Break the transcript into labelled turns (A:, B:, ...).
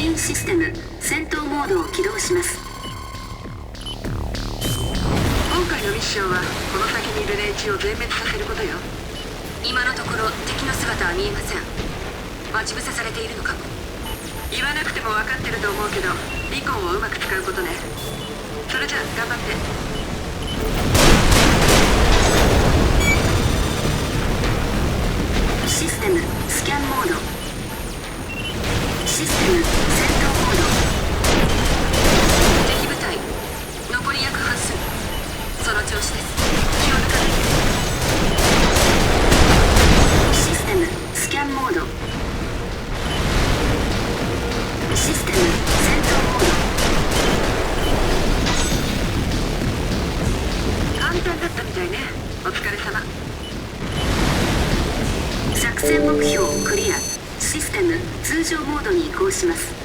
A: システム戦闘モードを起動します。
B: 今回のミッションはこの先にいる連中を全滅させることよ。
C: 今のところ敵の姿は見えません。待ち伏せされているのかも。
B: 言わなくても分かってると思うけどリコンをうまく使うことね。それじゃあ頑張って。
A: システムスキャンモード。システム戦闘モード。
C: 敵部隊残り約半数その調子です気を抜かないで
A: システムスキャンモード。システム戦闘モード。
B: 簡単だったみたいねお疲れ様
A: 作戦目標クリアシステム通常モードに移行します。